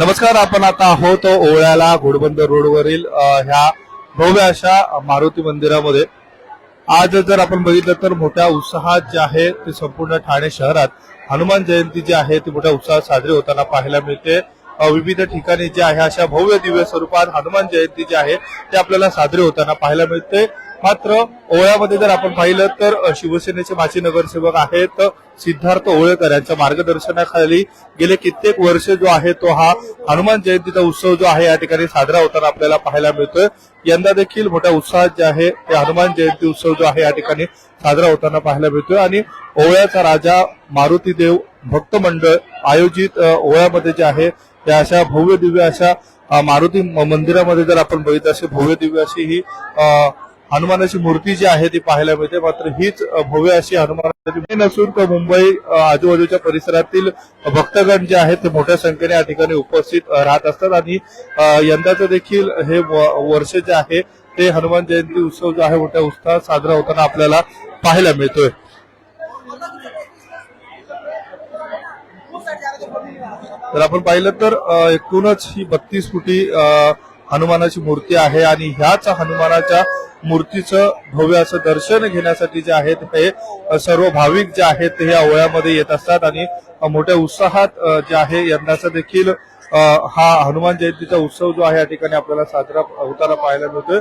नमस्कार आपण आता आहोत ओळ्याला घोडबंदर रोडवरील ह्या भव्य अशा मारुती मंदिरामध्ये. आज जर आपण बघितलं तर मोठ्या उत्साहात जे आहे ते संपूर्ण ठाणे शहरात हनुमान जयंती जी आहे ती मोठ्या उत्साहात साजरी होताना पाहायला मिळते. विविध ठिकाणी जे आहे अशा भव्य दिव्य स्वरूपात हनुमान जयंती जी आहे ते आपल्याला साजरी होताना पाहायला मिळते. मात्र ओळ्यामध्ये जर आपण पाहिलं तर शिवसेनेचे माजी नगरसेवक आहेत सिद्धार्थ ओळेकर यांच्या मार्गदर्शनाखाली गेले कित्येक वर्ष जो आहे तो हा हनुमान जयंतीचा उत्सव जो आहे या ठिकाणी साजरा होताना आपल्याला पाहायला मिळतोय. यंदा देखील मोठ्या उत्साहात जे आहे ते हनुमान जयंती उत्सव जो आहे या ठिकाणी साजरा होताना पाहायला मिळतोय. आणि ओळ्याचा राजा मारुती देव भक्त मंडळ आयोजित ओळ्यामध्ये जे आहे त्या अशा भव्य दिव्य अशा मारुती मंदिरामध्ये जर आपण बघितलं असे भव्य दिव्य अशी ही हनुमानाची मूर्ती जी आहे ती पाहायला मिळते. मात्र हीच भव्य अशी हनुमानाची नसून तर मुंबई आजूबाजूच्या परिसरातील भक्तगण जे आहेत ते मोठ्या संख्येने या ठिकाणी उपस्थित राहत असतात. आणि यंदाचं देखील हे वर्ष जे आहे ते हनुमान जयंती उत्सव जो आहे मोठ्या उत्साहात साजरा होताना आपल्याला पाहायला मिळतोय. तर आपण पाहिलं तर एकूणच ही बत्तीस फुटी हनुमानाची मूर्ती आहे. आणि ह्याच हनुमानाच्या मूर्तीचं भव्य असं दर्शन घेण्यासाठी जे आहेत हे सर्व भाविक जे आहेत ते या ओळ्यामध्ये येत असतात आणि मोठ्या उत्साहात जे आहे यंदाचा देखील हा हनुमान जयंतीचा उत्सव जो आहे या ठिकाणी आपल्याला साजरा होताना पाहायला मिळतोय.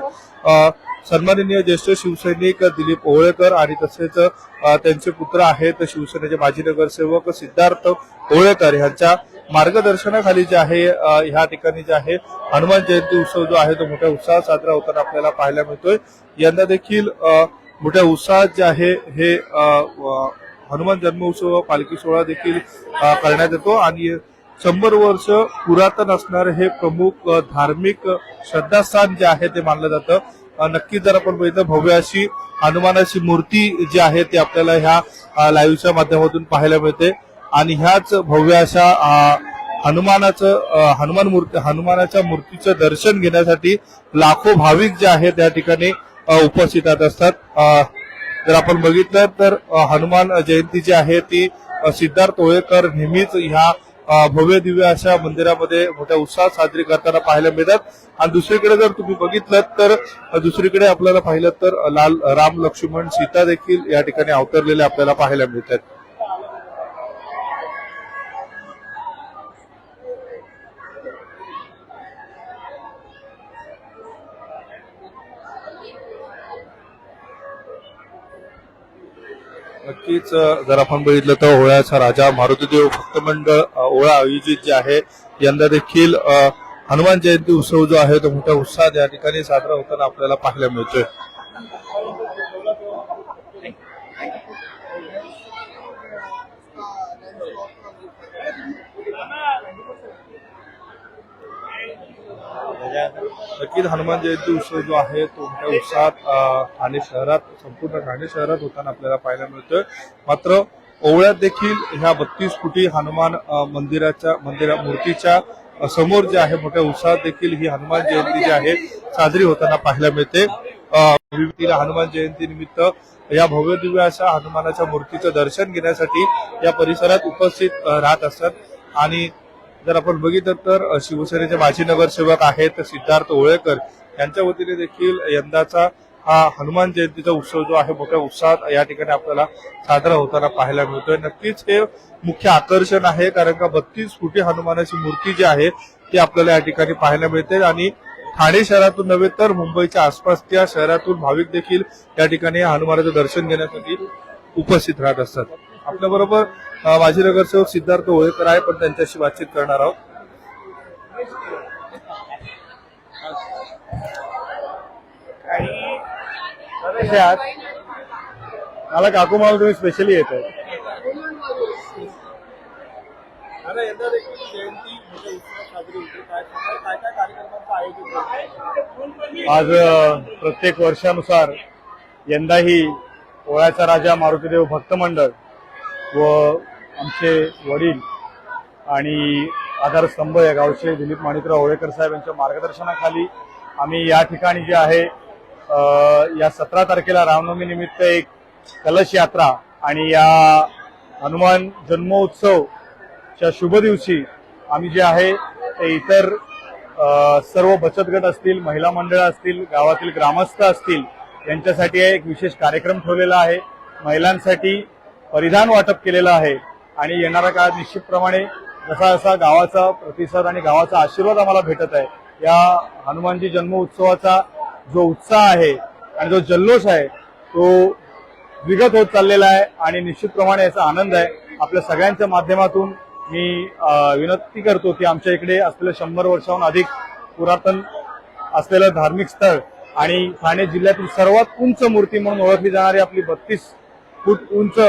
सन्माननीय ज्येष्ठ शिवसैनिक दिलीप ओवळेकर आणि तसेच त्यांचे पुत्र आहेत शिवसेनेचे माजी नगरसेवक सिद्धार्थ ओवळेकर यांच्या मार्गदर्शनाखाली जे आहे ह्या ठिकाणी जे आहे हनुमान जयंती उत्सव जो आहे तो मोठ्या उत्साहात साजरा होताना आपल्याला पाहायला मिळतोय. यंदा देखील मोठ्या उत्साहात जे आहे हे हनुमान जन्मोत्सव पालखी सोहळा देखील करण्यात येतो. आणि शंभर वर्ष पुरातन असणारे हे प्रमुख धार्मिक श्रद्धास्थान जे आहे ते मानलं जातं. नक्की नक्कीच जर आपण बघितलं भव्य अशी हनुमानाची मूर्ती जी आहे ती आपल्याला ह्या लाईव्हच्या माध्यमातून पाहायला मिळते. आणि ह्याच भव्य अशा हनुमानाचं हनुमान मूर्ती हनुमानाच्या मूर्तीचं दर्शन घेण्यासाठी लाखो भाविक जे आहेत त्या ठिकाणी उपस्थित असतात. जर आपण बघितलं तर हनुमान जयंती जी आहे ती सिद्धार्थ ओळेकर नेहमीच ह्या भव्य दिव्य अशा मंदिरामध्ये मोठ्या उत्साहात साजरी करताना पाहायला मिळतात. आणि दुसरीकडे जर तुम्ही बघितलं तर दुसरीकडे आपल्याला पाहिलं तर लाल राम लक्ष्मण सीता देखील या ठिकाणी अवतरलेले आपल्याला पाहायला मिळतात. नक्कीच जर आपण बघितलं तर ओळ्याचा राजा मारुतीदेव भक्त मंडळ ओळा आयोजित जे आहे यंदा देखील हनुमान जयंती उत्सव जो आहे तो मोठ्या उत्साहात या ठिकाणी साजरा होताना आपल्याला पाहायला मिळतोय. नक्कीच हनुमान जयंती उत्सव जो आहे तो मोठ्या उत्साहात ठाणे शहरात संपूर्ण ठाणे शहरात होताना आपल्याला पाहायला मिळतोय. मात्र ओवळ्यात देखील ह्या बत्तीस फुटी हनुमान मंदिराच्या मंदिरा मूर्तीच्या समोर जे आहे मोठ्या उत्साहात देखील ही हनुमान जयंती जी आहे साजरी होताना पाहायला मिळते. हनुमान जयंती निमित्त या भव्य दिव्य अशा हनुमानाच्या मूर्तीचं दर्शन घेण्यासाठी या परिसरात उपस्थित राहत असतात. आणि जर आपण बघितलं तर शिवसेनेचे माजी नगरसेवक आहेत सिद्धार्थ ओळेकर. यांच्या वतीने देखील यंदाचा हा हनुमान जयंतीचा उत्सव जो आहे मोठ्या उत्साहात या ठिकाणी आपल्याला साजरा होताना पाहायला मिळतोय. नक्कीच हे मुख्य आकर्षण आहे कारण का बत्तीस फुटी हनुमानाची मूर्ती जी आहे ती आपल्याला या ठिकाणी पाहायला मिळते. आणि ठाणे शहरातून नव्हे तर मुंबईच्या आसपासच्या शहरातून भाविक देखील या ठिकाणी हनुमानाचं दर्शन घेण्यासाठी उपस्थित राहत असतात. आपल्या बरोबर माजी नगरसेवक सिद्धार्थ ओळेकर आहे पण त्यांच्याशी बातचीत करणार आहोत मला काकू माल तुम्ही स्पेशली येत आहे? आज प्रत्येक वर्षानुसार यंदाही ओळ्याचा राजा मारुतीदेव भक्त मंडळ व आमचे वडील आणि आधारस्तंभ या गावचे दिलीप माणिकराव होळेकर साहेब यांच्या मार्गदर्शनाखाली आम्ही या ठिकाणी जे आहे या सतरा तारखेला रामनवमी निमित्त एक कलश यात्रा आणि या हनुमान जन्मोत्सवच्या शुभ दिवशी आम्ही जे आहे ते इतर सर्व बचत गट असतील महिला मंडळं असतील गावातील ग्रामस्थ असतील यांच्यासाठी एक विशेष कार्यक्रम ठेवलेला आहे. महिलांसाठी परिधान वाटप केलेलं आहे. आणि येणाऱ्या काळात निश्चितप्रमाणे जसा जसा गावाचा प्रतिसाद आणि गावाचा आशीर्वाद आम्हाला भेटत आहे या हनुमानजी जन्म उत्सवाचा जो उत्साह आहे आणि जो जल्लोष आहे तो विगत होत चाललेला आहे आणि निश्चितप्रमाणे याचा आनंद आहे. आपल्या सगळ्यांच्या माध्यमातून मी विनंती करतो की आमच्या इकडे असलेलं शंभर वर्षाहून अधिक पुरातन असलेलं धार्मिक स्थळ आणि ठाणे जिल्ह्यातील सर्वात उंच मूर्ती म्हणून ओळखली जाणारी आपली बत्तीस फूट उंच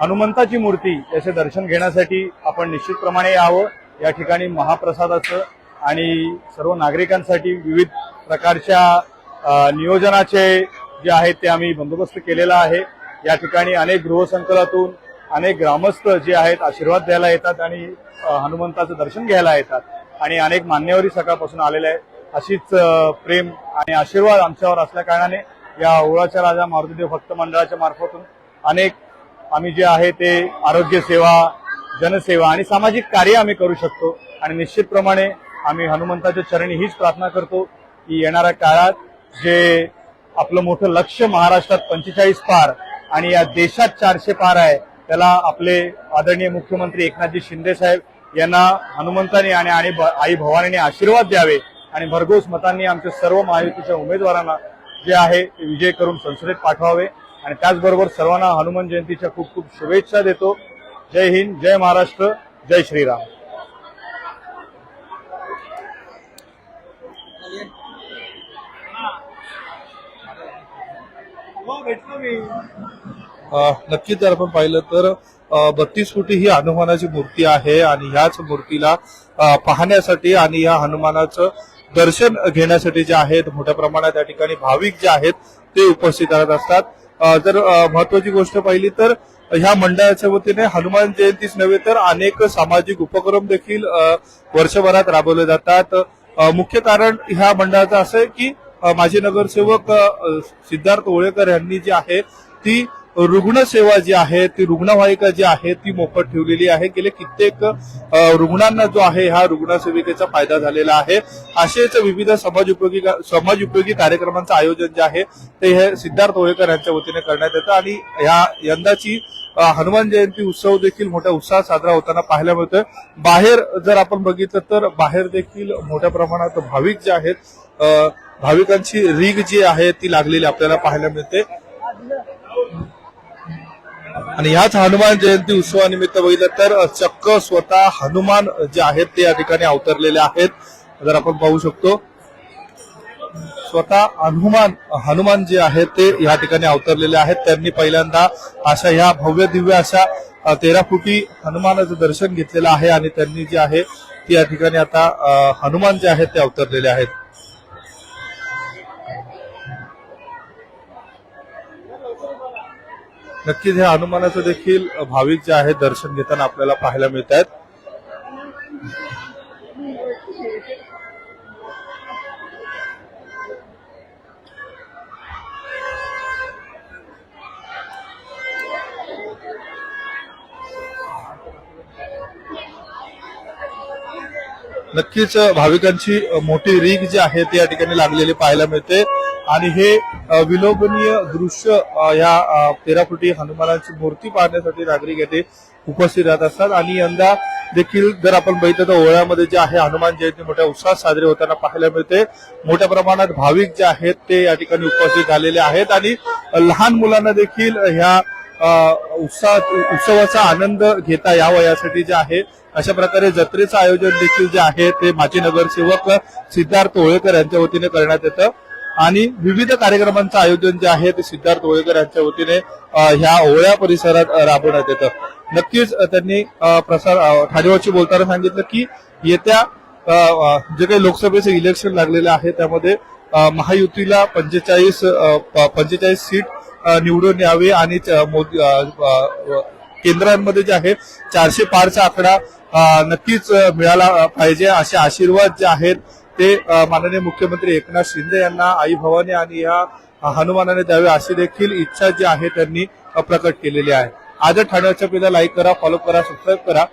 हनुमंताची मूर्ती याचे दर्शन घेण्यासाठी आपण निश्चितप्रमाणे यावं. या ठिकाणी महाप्रसादाचं आणि सर्व नागरिकांसाठी विविध प्रकारच्या नियोजनाचे जे आहेत ते आम्ही बंदोबस्त केलेला आहे. या ठिकाणी अनेक गृहसंकलातून अनेक ग्रामस्थ जे आहेत आशीर्वाद द्यायला येतात आणि हनुमंताचं दर्शन घ्यायला येतात आणि अनेक मान्यवरी सकाळपासून आलेले आहेत. अशीच प्रेम आणि आशीर्वाद आमच्यावर असल्या कारणाने या ओळाच्या राजा मारुतीदेव भक्त मंडळाच्या मार्फतून अनेक आम्ही जे आहे ते आरोग्य सेवा जनसेवा आणि सामाजिक कार्य आम्ही करू शकतो. आणि निश्चितप्रमाणे आम्ही हनुमंताच्या चरणी हीच प्रार्थना करतो की येणाऱ्या काळात जे आपलं मोठं लक्ष महाराष्ट्रात पंचेचाळीस पार आणि या देशात चारशे पार आहे त्याला आपले आदरणीय मुख्यमंत्री एकनाथजी शिंदे साहेब यांना हनुमंतांनी आणि आणि आई भवानीने आशीर्वाद द्यावे आणि भरघोस मतांनी आमच्या सर्व महायुतीच्या उमेदवारांना जे आहे ते विजय करून संसदेत पाठवावे. आणि त्याचबरोबर सर्वांना हनुमान जयंतीच्या खूप खूप शुभेच्छा देतो. जय हिंद जय महाराष्ट्र जय श्रीराम. नक्कीच जर आपण पाहिलं तर बत्तीस फुटी ही हनुमानाची मूर्ती आहे आणि ह्याच मूर्तीला पाहण्यासाठी आणि या हनुमानाचं दर्शन घेण्यासाठी जे आहेत मोठ्या प्रमाणात त्या ठिकाणी भाविक जे आहेत ते उपस्थित राहत असतात. जर महत्वाची गोष्ट पाहिली तर ह्या मंडळाच्या वतीने हनुमान जयंतीच नव्हे तर अनेक सामाजिक उपक्रम देखील वर्षभरात राबवले जातात. मुख्य कारण ह्या मंडळाचं असं आहे की माजी नगरसेवक सिद्धार्थ ओळेकर यांनी जी आहे ती रुग्णसेवा जी आहे ती रुग्णवाहिका जी आहे ती मोफत ठेवलेली आहे. गेले कित्येक रुग्णांना जो आहे ह्या रुग्णसेविकेचा फायदा झालेला आहे. असेच विविध समाज उपयोगी समाज उपयोगी कार्यक्रमांचं आयोजन जे आहे ते हे सिद्धार्थ होळेकर यांच्या वतीने करण्यात येतं. आणि या यंदाची हनुमान जयंती उत्सव देखील मोठ्या उत्साहात साजरा होताना पाहायला मिळतोय. बाहेर जर आपण बघितलं तर बाहेर देखील मोठ्या प्रमाणात भाविक जे आहेत भाविकांची रीग जी आहे ती लागलेली आपल्याला पाहायला मिळते. आणि ह्याच हनुमान जयंती उत्सवानिमित्त बघितलं तर चक्क स्वतः हनुमान जे आहेत ते या ठिकाणी अवतरलेले आहेत. जर आपण पाहू शकतो स्वतः हनुमान हनुमान जे आहेत ते या ठिकाणी अवतरलेले आहेत. त्यांनी पहिल्यांदा अशा ह्या भव्य दिव्य अशा तेरा फुटी हनुमानाचं दर्शन घेतलेलं आहे आणि त्यांनी जे आहे ते या ठिकाणी आता हनुमान जे आहेत ते अवतरलेले आहेत. नक्कीच हे हनुमानाचं देखील भाविक जे आहे दर्शन घेताना आपल्याला पाहायला मिळत आहेत नक्कीच भाविकांची मोठी रीग जी आहे ती या ठिकाणी लागलेली पाहायला मिळते. आणि हे विलोभनीय दृश्य या तेराफुटी हनुमानाची मूर्ती पाहण्यासाठी नागरिक येथे उपस्थित राहत असतात. आणि यंदा देखील जर आपण बघितलं तर ओळ्यामध्ये जे आहे हनुमान जयंती मोठ्या उत्साहात साजरी होताना पाहायला मिळते. मोठ्या प्रमाणात भाविक जे आहेत ते या ठिकाणी उपस्थित झालेले आहेत. आणि लहान मुलांना देखील ह्या उत्साहात उत्साह उत्सवाचा आनंद घेता यावा यासाठी जे आहे अशा प्रकारे जत्रेचं आयोजन देखील जे आहे ते माजी नगरसेवक सिद्धार्थ ओळेकर यांच्या वतीने करण्यात येतं. आणि विविध कार्यक्रमांचं आयोजन जे आहे ते सिद्धार्थ होळेकर यांच्या वतीने ह्या ओळ्या परिसरात राबवण्यात येतं. नक्कीच त्यांनी प्रसार ठाणेवरची बोलताना सांगितलं की येत्या जे काही लोकसभेचे इलेक्शन लागलेले आहे त्यामध्ये महायुतीला पंचेचाळीस पंचेचाळीस सीट निवडून यावी आणि च- मोदी केंद्रांमध्ये जे आहे चारशे पारचा आकडा नक्कीच मिळाला पाहिजे. असे आशीर्वाद जे आहेत ते माननीय मुख्यमंत्री एकनाथ शिंदे यांना आई भवानी आणि या हनुमानाने द्यावे अशी देखील इच्छा जी आहे त्यांनी प्रकट केलेली आहे. आजच ठाण्याच्या पिढ्या लाईक करा फॉलो करा सबस्क्राईब करा.